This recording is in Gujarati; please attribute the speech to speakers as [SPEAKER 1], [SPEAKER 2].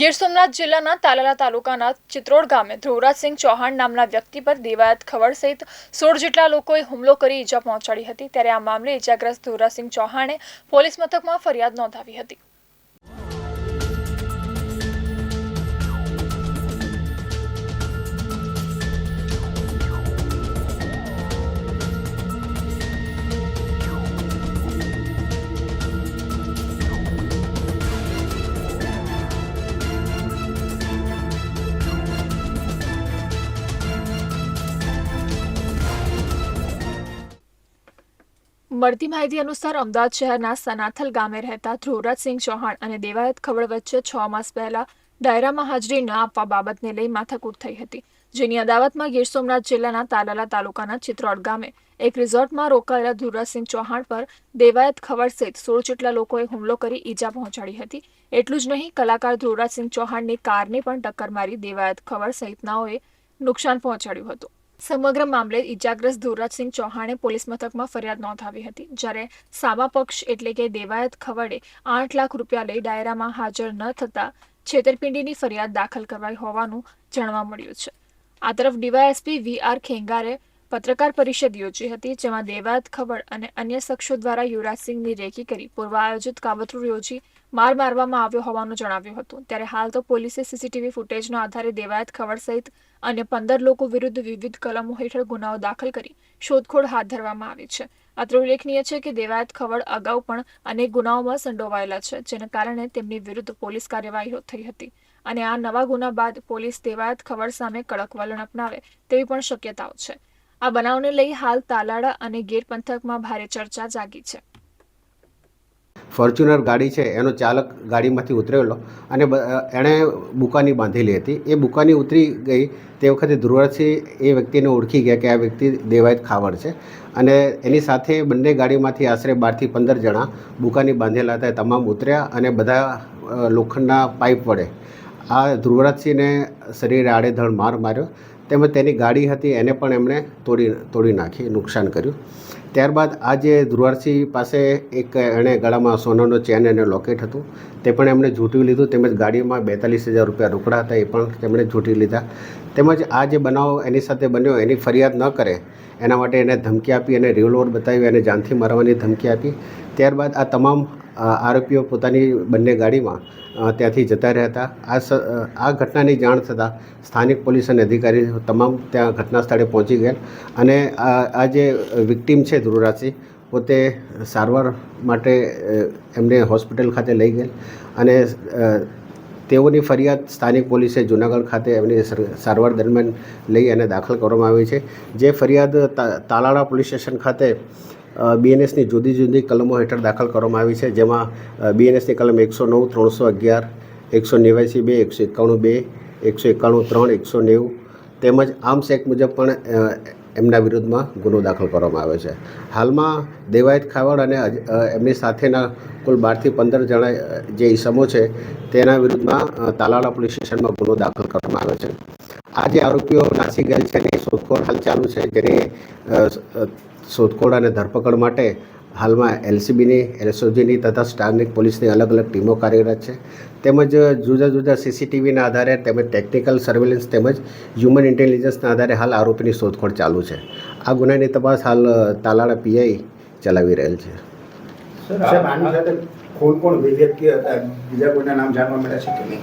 [SPEAKER 1] ગીર સોમનાથ જિલ્લાના તાલાલા તાલુકાના ચિત્રોડ ગામે ધ્રુવરાજસિંહ ચૌહાણ નામના વ્યક્તિ પર દેવાયત ખવડ સહિત સોળ જેટલા લોકોએ હુમલો કરી ઈજા પહોંચાડી હતી. ત્યારે આ મામલે ઈજાગ્રસ્ત ધ્રુવરાજસિંહ ચૌહાણે પોલીસ મથકમાં ફરિયાદ નોંધાવી હતી. મળતી માહિતી અનુસાર અમદાવાદ શહેરના સનાથલ ગામે રહેતા ધ્રુવરાજસિંહ ચૌહાણ અને દેવાયત ખવડ વચ્ચે છ માસ પહેલા ડાયરામાં હાજરી ન આપવા બાબતને લઈ માથાકૂટ થઈ હતી, જેની અદાવતમાં ગીર સોમનાથ જિલ્લાના તાલાલા તાલુકાના ચિત્રોડ ગામે એક રિઝોર્ટમાં રોકાયેલા ધ્રુવરાજસિંહ ચૌહાણ પર દેવાયત ખવડ સહિત સોળ જેટલા લોકોએ હુમલો કરી ઈજા પહોંચાડી હતી. એટલું જ નહીં, કલાકાર ધ્રુવરાજસિંહ ચૌહાણની કારને પણ ટક્કર મારી દેવાયત ખવડ સહિતનાઓએ નુકસાન પહોંચાડ્યું હતું. સમગ્ર મામલે ઇજાગ્રસ્ત ધુવરાજસિંહ ચૌહાણે પોલીસ મથકમાં ફરિયાદ નોંધાવી હતી. જ્યારે સામા પક્ષ એટલે કે દેવાયત ખવડે આઠ લાખ રૂપિયા લઈ ડાયરામાં હાજર ન થતા છેતરપિંડીની ફરિયાદ દાખલ કરવાઈ હોવાનું જાણવા મળ્યું છે. આ તરફ ડીવાયએસપી વી આર ખેંગારે પત્રકાર પરિષદ યોજી હતી, જેમાં દેવાયત ખવડ અને અન્ય શખ્સો દ્વારા યુવરાજસિંહની રેકી કરી પૂર્વ આયોજિત કાવતરું યોજી માર મારવામાં આવ્યો હોવાનું જણાવ્યું હતું. ત્યારે હાલ તો પોલીસે સીસીટીવી ફૂટેજના આધારે દેવાયત ખવડ સહિત અન્ય પંદર લોકો વિરુદ્ધ વિવિધ કલમો હેઠળ ગુનાઓ દાખલ કરી શોધખોળ હાથ ધરવામાં આવી છે. અત્રે ઉલ્લેખનીય છે કે દેવાયત ખવડ અગાઉ પણ અનેક ગુનાઓમાં સંડોવાયેલા છે, જેના કારણે તેમની વિરુદ્ધ પોલીસ કાર્યવાહીઓ થઈ હતી. અને આ નવા ગુના બાદ પોલીસ દેવાયત ખવડ સામે કડક વલણ અપનાવે તેવી પણ શક્યતાઓ છે. આ બનાવને લઈ હાલ તાલાળા અને ગીર પંથકમાં ભારે ચર્ચા જાગી છે.
[SPEAKER 2] ફોર્ચ્યુનર ગાડી છે, એનો ચાલક ગાડીમાંથી ઉતરેલો અને એણે બુકાની બાંધેલી હતી. એ બુકાની ઉતરી ગઈ તે વખતે ધ્રુવરાજસિંહ એ વ્યક્તિને ઓળખી ગયા કે આ વ્યક્તિ દેવાયત ખાવડ છે અને એની સાથે બંને ગાડીમાંથી આશરે બારથી પંદર જણા બુકાની બાંધેલા હતા. તમામ ઉતર્યા અને બધા લોખંડના પાઇપ વડે આ ધ્રુવરાજસિંહને શરીરે આડેધડ માર માર્યો તેમજ તેની ગાડી હતી એને પણ એમણે તોડી તોડી નાખી નુકસાન કર્યું. ત્યારબાદ આજે ધ્રુવારસિંહ પાસે એક એણે ગળામાં સોનાનો ચેન અને લોકેટ હતું. તે પણ એમણે ઝૂંટવી લીધું તેમજ ગાડીમાં બેતાલીસ હજાર રૂપિયા રોકડા હતા એ પણ તેમણે ઝૂંટી લીધા. તેમજ આ જે બનાવ એની સાથે બન્યો એની ફરિયાદ ન કરે એના માટે એને ધમકી આપી અને રિવોલ્વર બતાવી અને જાનથી મારવાની ધમકી આપી. ત્યારબાદ આ તમામ આરોપીઓ પોતાની બંને ગાડીમાં ત્યાંથી જતા રહ્યા હતા. આ આ ઘટનાની જાણ થતાં સ્થાનિક પોલીસ અને અધિકારી તમામ ત્યાં ઘટના સ્થળે પહોંચી ગયા અને આ જે વિક્ટીમ છે ધ્રુવરાજસિંહ પોતે સારવાર માટે એમને હોસ્પિટલ ખાતે લઈ ગયેલ અને તેઓની ફરિયાદ સ્થાનિક પોલીસે જૂનાગઢ ખાતે એમની સર- સારવાર દરમિયાન લઈ અને દાખલ કરવામાં આવી છે. જે ફરિયાદ તાલાળા પોલીસ સ્ટેશન ખાતે બીએનએસની જુદી જુદી કલમો હેઠળ દાખલ કરવામાં આવી છે, જેમાં બીએનએસની કલમ એકસો નવ, ત્રણસો અગિયાર, એકસો નેવ્યાસી બે, એકસો એકાણું બે, એકસો એકાણું ત્રણ, એકસો નેવું, તેમજ આર્મ્સ એક્ટ મુજબ પણ એમના વિરુદ્ધમાં ગુનો દાખલ કરવામાં આવ્યો છે. હાલમાં દેવાયત ખાવડ અને એમની સાથેના કુલ બારથી પંદર જણા જે ઈસમો છે, તેના વિરુદ્ધમાં તાલાળા પોલીસ સ્ટેશનમાં ગુનો દાખલ કરવામાં આવ્યો છે. આ જે આરોપીઓ નાસી ગયેલ છે એની શોધખોળ હાલ ચાલુ છે, જેની શોધખોળ અને ધરપકડ માટે હાલમાં એલસીબીની એલએસઓજીની તથા સ્થાનિક પોલીસની અલગ અલગ ટીમો કાર્યરત છે. તેમજ જુદા જુદા સીસીટીવીના આધારે તેમજ ટેકનિકલ સર્વેલન્સ તેમજ હ્યુમન ઇન્ટેલિજન્સના આધારે હાલ આરોપીની શોધખોળ ચાલુ છે. આ ગુનાની તપાસ હાલ તાલાળા પીઆઈ ચલાવી રહેલ છે.
[SPEAKER 3] સર આની સાથે કોણ કોણ વ્યક્તિ હતા? બીજા કોઈના નામ જાણવા મળ્યા છે કે નહીં?